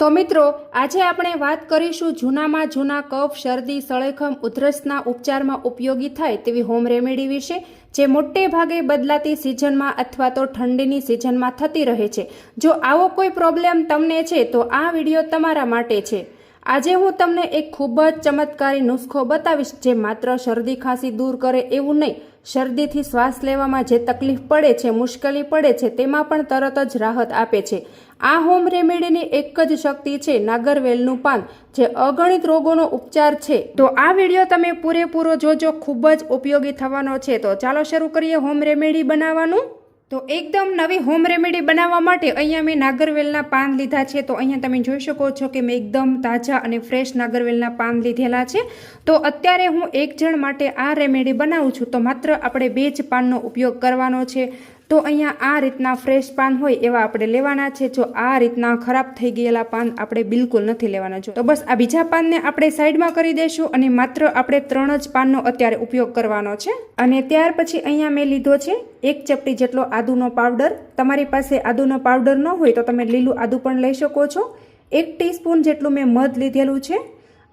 તો મિત્રો, આજે આપણે વાત કરીશું જૂનામાં જૂના કફ, શરદી, સળેખમ, ઉધરસના ઉપચારમાં ઉપયોગી થાય તેવી હોમ રેમેડી વિશે, જે મોટે ભાગે બદલાતી સિઝનમાં અથવા તો ઠંડીની સિઝનમાં થતી રહે છે. જો આવો કોઈ પ્રોબ્લેમ તમને છે, તો આ વીડિયો તમારા માટે છે. આજે હું તમને એક ખૂબ જ ચમત્કારી નુસ્ખો બતાવીશ, જે માત્ર શરદી ખાંસી દૂર કરે એવું નહીં શરદીથી શ્વાસ લેવામાં જે તકલીફ પડે છે, મુશ્કેલી પડે છે, તેમાં પણ તરત જ રાહત આપે છે. આ હોમ રેમેડીની એક જ શક્તિ છે, નાગરવેલનું પાન, જે અગણિત રોગોનો ઉપચાર છે. તો આ વીડિયો તમે પૂરેપૂરો જોજો, ખૂબ જ ઉપયોગી થવાનો છે. તો ચાલો શરૂ કરીએ હોમ રેમેડી બનાવવાનું. તો એકદમ નવી હોમ રેમેડી બનાવવા માટે અહીંયા મેં નાગરવેલના પાન લીધા છે. તો અહીંયા તમે જોઈ શકો છો કે મેં એકદમ તાજા અને ફ્રેશ નાગરવેલના પાન લીધેલા છે. તો અત્યારે હું એક જણ માટે આ રેમેડી બનાવું છું. તો માત્ર આપણે બે જ પાનનો ઉપયોગ કરવાનો છે. તો અહીંયા આ રીતના ફ્રેશ પાન હોય એવા આપણે લેવાના છે. જો આ રીતના ખરાબ થઈ ગયેલા પાન આપણે બિલકુલ નથી લેવાના. જો તો બસ આ બીજા પાનને આપણે સાઈડમાં કરી દઈશું અને માત્ર આપણે ત્રણ જ પાનનો અત્યારે ઉપયોગ કરવાનો છે. અને ત્યાર પછી અહીંયા મેં લીધો છે એક ચપટી જેટલો આદુનો પાવડર. તમારી પાસે આદુનો પાવડર ન હોય તો તમે લીલું આદુ પણ લઈ શકો છો. એક ટીસ્પૂન જેટલું મેં મધ લીધેલું છે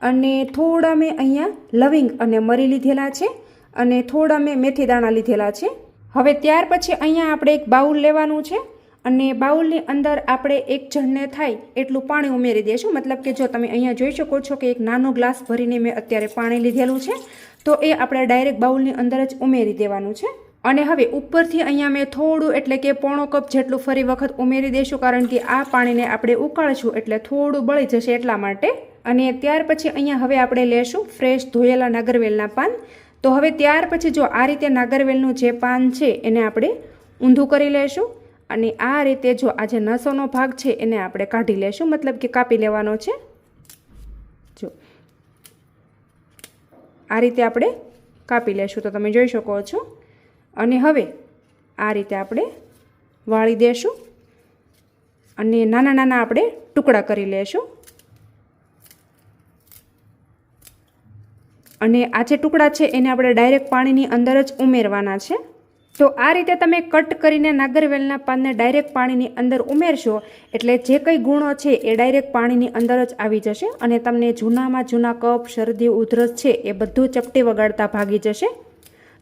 અને થોડા મેં અહીંયા લવિંગ અને મરી લીધેલા છે અને થોડા મેં મેથી દાણા લીધેલા છે. હવે ત્યાર પછી અહીંયા આપણે એક બાઉલ લેવાનું છે અને બાઉલની અંદર આપણે એક જણને થાય એટલું પાણી ઉમેરી દઈશું. મતલબ કે જો તમે અહીંયા જોઈ શકો છો કે એક નાનો ગ્લાસ ભરીને મેં અત્યારે પાણી લીધેલું છે, તો એ આપણે ડાયરેક્ટ બાઉલની અંદર જ ઉમેરી દેવાનું છે. અને હવે ઉપરથી અહીંયા મેં થોડું, એટલે કે પોણો કપ જેટલું ફરી વખત ઉમેરી દઈશું, કારણ કે આ પાણીને આપણે ઉકાળશું એટલે થોડું બળી જશે એટલા માટે. અને ત્યાર પછી અહીંયા હવે આપણે લેશું ફ્રેશ ધોયેલા નાગરવેલના પાન. તો હવે ત્યાર પછી જો આ રીતે નાગરવેલનું જે પાન છે એને આપણે ઊંધું કરી લેશું અને આ રીતે જો આ જે નસોનો ભાગ છે એને આપણે કાઢી લેશું, મતલબ કે કાપી લેવાનો છે. જો આ રીતે આપણે કાપી લેશું, તો તમે જોઈ શકો છો. અને હવે આ રીતે આપણે વાળી દેશું અને નાના નાના આપણે ટુકડા કરી લેશું. અને આ જે ટુકડા છે એને આપણે ડાયરેક્ટ પાણીની અંદર જ ઉમેરવાના છે. તો આ રીતે તમે કટ કરીને નાગરવેલના પાનને ડાયરેક્ટ પાણીની અંદર ઉમેરશો, એટલે જે કંઈ ગુણો છે એ ડાયરેક્ટ પાણીની અંદર જ આવી જશે અને તમને જૂનામાં જૂના કફ શરદી, ઉધરસ છે એ બધું ચપટી વગાડતા ભાગી જશે.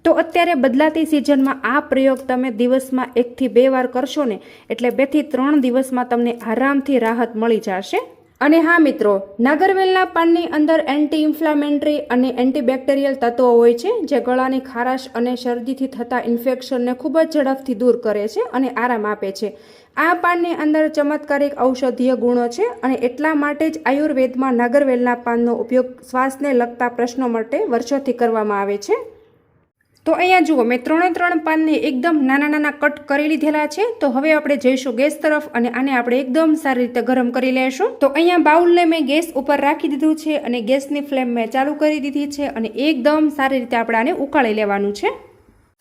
તો અત્યારે બદલાતી સિઝનમાં આ પ્રયોગ તમે દિવસમાં એકથી બે વાર કરશો ને, એટલે બેથી ત્રણ દિવસમાં તમને આરામથી રાહત મળી જશે. અને હા મિત્રો, નાગરવેલના પાનની અંદર એન્ટી ઇન્ફ્લામેટરી અને એન્ટીબેક્ટેરિયલ તત્વો હોય છે, જે ગળાની ખારાશ અને શરદીથી થતા ઇન્ફેક્શનને ખૂબ જ ઝડપથી દૂર કરે છે અને આરામ આપે છે. આ પાનની અંદર ચમત્કારિક ઔષધીય ગુણો છે અને એટલા માટે જ આયુર્વેદમાં નાગરવેલના પાનનો ઉપયોગ શ્વાસને લગતા પ્રશ્નો માટે વર્ષોથી કરવામાં આવે છે. તો અહીંયા જુઓ, મેં ત્રણે ત્રણ પાનને એકદમ નાના નાના કટ કરી લીધેલા છે. તો હવે આપણે જઈશું ગેસ તરફ અને આને આપણે એકદમ સારી રીતે ગરમ કરી લેશું. તો અહીંયા બાઉલને મેં ગેસ ઉપર રાખી દીધું છે અને ગેસની ફ્લેમ મેં ચાલુ કરી દીધી છે અને એકદમ સારી રીતે આપણે આને ઉકાળી લેવાનું છે.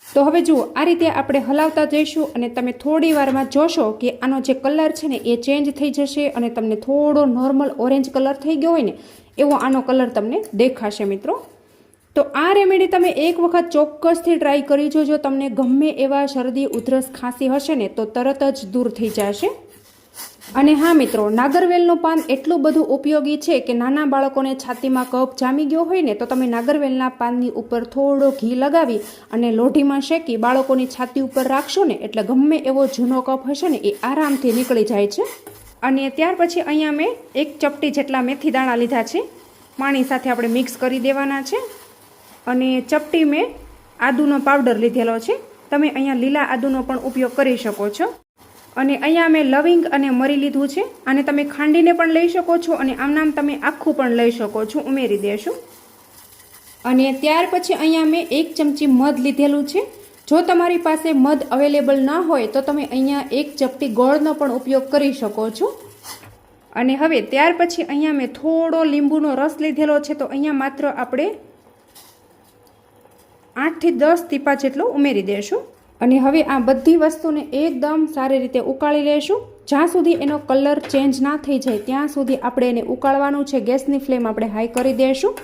તો હવે જુઓ, આ રીતે આપણે હલાવતા જઈશું અને તમે થોડી વારમાં જોશો કે આનો જે કલર છે ને એ ચેન્જ થઈ જશે અને તમને થોડો નોર્મલ ઓરેન્જ કલર થઈ ગયો હોય ને, એવો આનો કલર તમને દેખાશે મિત્રો. તો આ રેમેડી તમે એક વખત ચોક્કસથી ટ્રાય કરી જોજો. તમને ગમે એવા શરદી, ઉધરસ ખાંસી હશે ને, તો તરત જ દૂર થઈ જશે. અને હા મિત્રો, નાગરવેલનું પાન એટલું બધું ઉપયોગી છે કે નાના બાળકોને છાતીમાં કફ જામી ગયો હોય ને, તો તમે નાગરવેલના પાનની ઉપર થોડો ઘી લગાવી અને લોઢીમાં શેકી બાળકોની છાતી ઉપર રાખશો ને, એટલે ગમે એવો જૂનો કફ હશે ને, એ આરામથી નીકળી જાય છે. અને ત્યાર પછી અહીંયા મેં એક ચપટી જેટલા મેથી દાણા લીધા છે. પાણી સાથે આપણે મિક્સ કરી દેવાના છે. અને ચપટી મેં આદુનો પાવડર લીધેલો છે. તમે અહીંયા લીલા આદુનો પણ ઉપયોગ કરી શકો છો. અને અહીંયા મેં લવિંગ અને મરી લીધું છે. આને તમે ખાંડીને પણ લઈ શકો છો અને આમનામ તમે આખું પણ લઈ શકો છો. ઉમેરી દેશું. અને ત્યાર પછી અહીંયા મેં એક ચમચી મધ લીધેલું છે. જો તમારી પાસે મધ અવેલેબલ ના હોય તો તમે અહીંયા એક ચપટી ગોળનો પણ ઉપયોગ કરી શકો છો. અને હવે ત્યાર પછી અહીંયા મેં થોડો લીંબુનો રસ લીધેલો છે. તો અહીંયા માત્ર આપણે આઠથી દસ ટીપા જેટલો ઉમેરી દેશું. અને હવે આ બધી વસ્તુને એકદમ સારી રીતે ઉકાળી લેશું. જ્યાં સુધી એનો કલર ચેન્જ ના થઈ જાય, ત્યાં સુધી આપણે એને ઉકાળવાનું છે. ગેસની ફ્લેમ આપણે હાઈ કરી દઈશું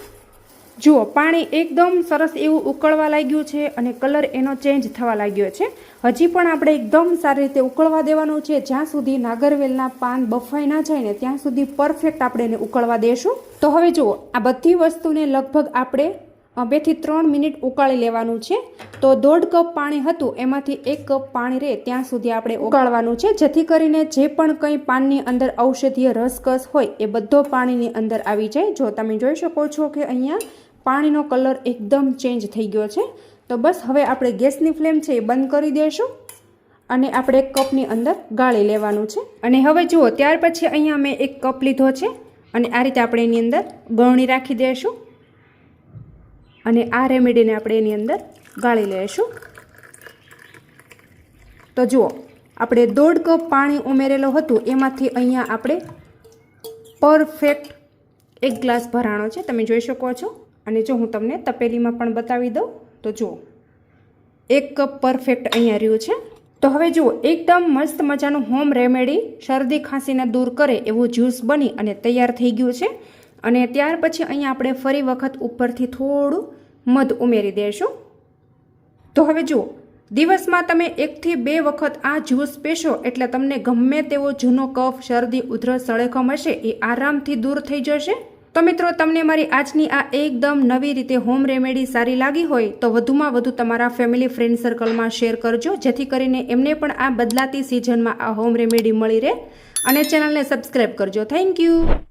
જુઓ, પાણી એકદમ સરસ એવું ઉકળવા લાગ્યું છે અને કલર એનો ચેન્જ થવા લાગ્યો છે. હજી પણ આપણે એકદમ સારી રીતે ઉકળવા દેવાનું છે. જ્યાં સુધી નાગરવેલના પાન બફાઈ ના જાય ને, ત્યાં સુધી પરફેક્ટ આપણે એને ઉકળવા દેશું. તો હવે જુઓ, આ બધી વસ્તુને લગભગ આપણે બેથી ત્રણ મિનિટ ઉકાળી લેવાનું છે. તો દોઢ કપ પાણી હતું એમાંથી એક કપ પાણી રહે ત્યાં સુધી આપણે ઉકાળવાનું છે. જેથી કરીને જે પણ કંઈ પાનની અંદર ઔષધીય રસકસ હોય એ બધો પાણીની અંદર આવી જાય. જો તમે જોઈ શકો છો કે અહીંયા પાણીનો કલર એકદમ ચેન્જ થઈ ગયો છે. તો બસ હવે આપણે ગેસની ફ્લેમ છે એ બંધ કરી દઈશું અને આપણે એક કપની અંદર ગાળી લેવાનું છે. અને હવે જુઓ ત્યાર પછી અહીંયા મેં એક કપ લીધો છે અને આ રીતે આપણે એની અંદર ગળણી રાખી દઈશું અને આ રેમેડીને આપણે એની અંદર ગાળી લઈશું. તો જુઓ, આપણે દોઢ કપ પાણી ઉમેરેલું હતું, એમાંથી અહીંયા આપણે પરફેક્ટ એક ગ્લાસ ભરાણો છે, તમે જોઈ શકો છો. અને જો હું તમને તપેલીમાં પણ બતાવી દઉં, તો જુઓ, એક કપ પરફેક્ટ અહીંયા રહ્યું છે. તો હવે જુઓ, એકદમ મસ્ત મજાનું હોમ રેમેડી શરદી ખાંસીને દૂર કરે એવું જ્યુસ બની અને તૈયાર થઈ ગયું છે. અને ત્યાર પછી અહીંયા આપણે ફરી વખત ઉપરથી થોડું મધ ઉમેરી દઈશું તો હવે જુઓ, દિવસમાં તમે એકથી બે વખત આ જ્યુસ પીશો એટલે તમને ગમે તેવો જૂનો કફ, શરદી, ઉધરસ, સળેખમ હશે એ આરામથી દૂર થઈ જશે. તો મિત્રો, તમને મારી આજની આ એકદમ નવી રીતે હોમ રેમેડી સારી લાગી હોય તો વધુમાં વધુ તમારા ફેમિલી ફ્રેન્ડ સર્કલમાં શેર કરજો, જેથી કરીને એમને પણ આ બદલાતી સિઝનમાં આ હોમ રેમેડી મળી રહે. અને ચેનલને સબસ્ક્રાઈબ કરજો. Thank you